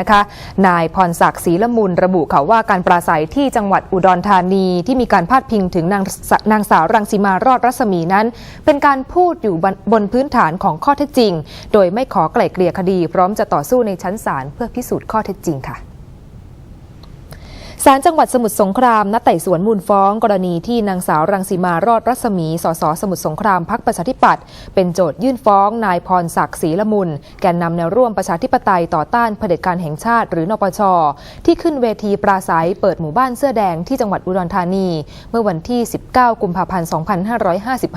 นะคะ นายพรศักดิ์ศรีละมุนระบุค่ะว่าการปราศัยที่จังหวัดอุดรธานีที่มีการพาดพิงถึงนางสนางสาวรังสีมารอดรัศมีนั้น เป็นการพูดอยู่บนบนพื้นฐานของข้อเท็จจริง โดยไม่ขอไกล่เกลี่ยคดี พร้อมจะต่อสู้ในชั้นศาลเพื่อพิสูจน์ข้อเท็จจริงค่ะ ศาลจังหวัดสมุทรสงครามนัดไต่สวนมูลฟ้อง กรณีที่นางสาวรังสีมารอดรัศมี สสสมุทรสงครามพักประชาธิปัตย์เป็นโจทยื่นฟ้อง นายพรศักดิ์ศรีละมุน แกนนำแนวร่วมประชาธิปไตยต่อต้านเผด็จการแห่งชาติหรือนปช ที่ขึ้นเวทีปราศัยเปิดหมู่บ้านเสื้อแดงที่จังหวัดอุดรธานี เมื่อวันที่ 19 กุมภาพันธ์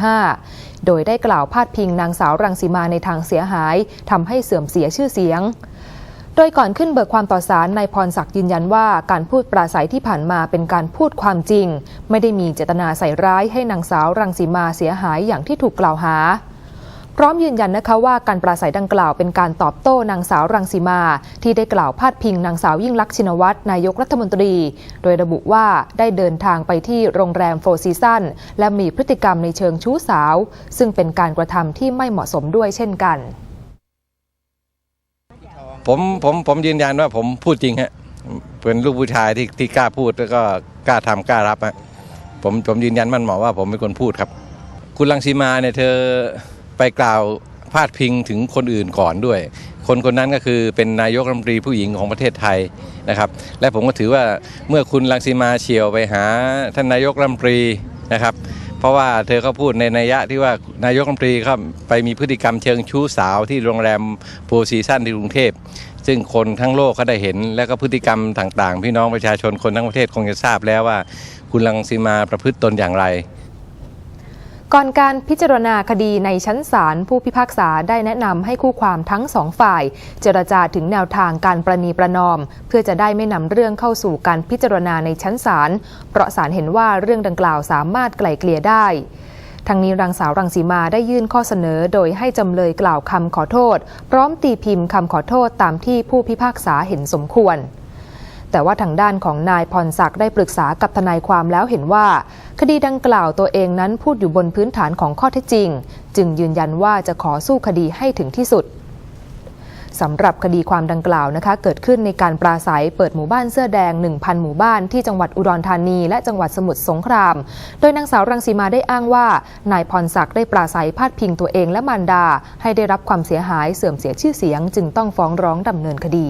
2555 โดยได้กล่าวพาดพิงนางสาวรังสีมาในทางเสียหายทำให้เสื่อมเสียชื่อเสียง โดยก่อนขึ้นเบิกความต่อศาลนายพรศักดิ์ยืนยันว่าการพูดปราศัยที่ผ่านมาเป็นการพูดความจริง ไม่ได้มีเจตนาใส่ร้ายให้นางสาวรังสีมาเสียหายอย่างที่ถูกกล่าวหา พร้อมยืนยันนะคะว่าการปราศัยดังกล่าวเป็นการตอบโต้นางสาวรังสีมา ที่ได้กล่าวพาดพิงนางสาวยิ่งลักษณ์ชินวัตรนายกรัฐมนตรี โดยระบุว่าได้เดินทางไปที่โรงแรมโฟร์ซีซันและมีพฤติกรรมในเชิงชู้สาว ซึ่งเป็นการกระทำที่ไม่เหมาะสมด้วยเช่นกัน ผมผมผมยืนยันว่าผมพูดจริงฮะเป็นลูกผู้ชายที่ที่กล้าพูดแล้วก็กล้าทำกล้ารับฮะผมผมยืนยันมั่นหมอว่าผมเป็นคนพูดครับ คุณลังสีมาเนี่ยเธอไปกล่าวพาดพิงถึงคนอื่นก่อนด้วย คนคนนั้นก็คือเป็นนายกรัฐมนตรีผู้หญิงของประเทศไทยนะครับ และผมก็ถือว่าเมื่อคุณลังสีมาเฉียวไปหาท่านนายกรัฐมนตรีนะครับ ราะว่าเธอก็พูดในนัยยะที่ว่านายกรัฐมนตรีครับไปมีพฤติกรรมเชิงชู้สาวที่โรงแรมโพซีซั่นที่กรุงเทพซึ่งคนทั้งโลกเขาได้เห็น และก็พฤติกรรมต่างๆ พี่น้องประชาชนคนทั้งประเทศคงจะทราบแล้วว่า คุณลังสีมาประพฤติตนอย่างไร ก่อนการพิจารณาคดีในชั้นศาลผู้พิพากษาได้แนะนำให้คู่ความทั้งสองฝ่าย เจรจาถึงแนวทางการประนีประนอม เพื่อจะได้ไม่นำเรื่องเข้าสู่การพิจารณาในชั้นศาลเพราะศาลเห็นว่าเรื่องดังกล่าวสามารถไกล่เกลี่ยได้ทั้งนี้รังสาวรังสีมาได้ยื่นข้อเสนอโดยให้จำเลยกล่าวคำขอโทษ พร้อมตีพิมพ์คำขอโทษตามที่ผู้พิพากษาเห็นสมควร แต่ว่าทางด้านของนายพรศักดิ์ได้ปรึกษากับทนายความแล้วเห็นว่า คดีดังกล่าวตัวเองนั้นพูดอยู่บนพื้นฐานของข้อเท็จจริง จึงยืนยันว่าจะขอสู้คดีให้ถึงที่สุดสำหรับคดีความดังกล่าวนะคะ เกิดขึ้นในการปราศัยเปิดหมู่บ้านเสื้อแดง 1,000 หมู่บ้านที่จังหวัดอุดรธานี และจังหวัดสมุทรสงคราม โดยนางสาวรังสีมาได้อ้างว่า นายพรศักดิ์ได้ปราศัยพาดพิงตัวเองและมารดา ให้ได้รับความเสียหายเสื่อมเสียชื่อเสียง จึงต้องฟ้องร้องดำเนินคดี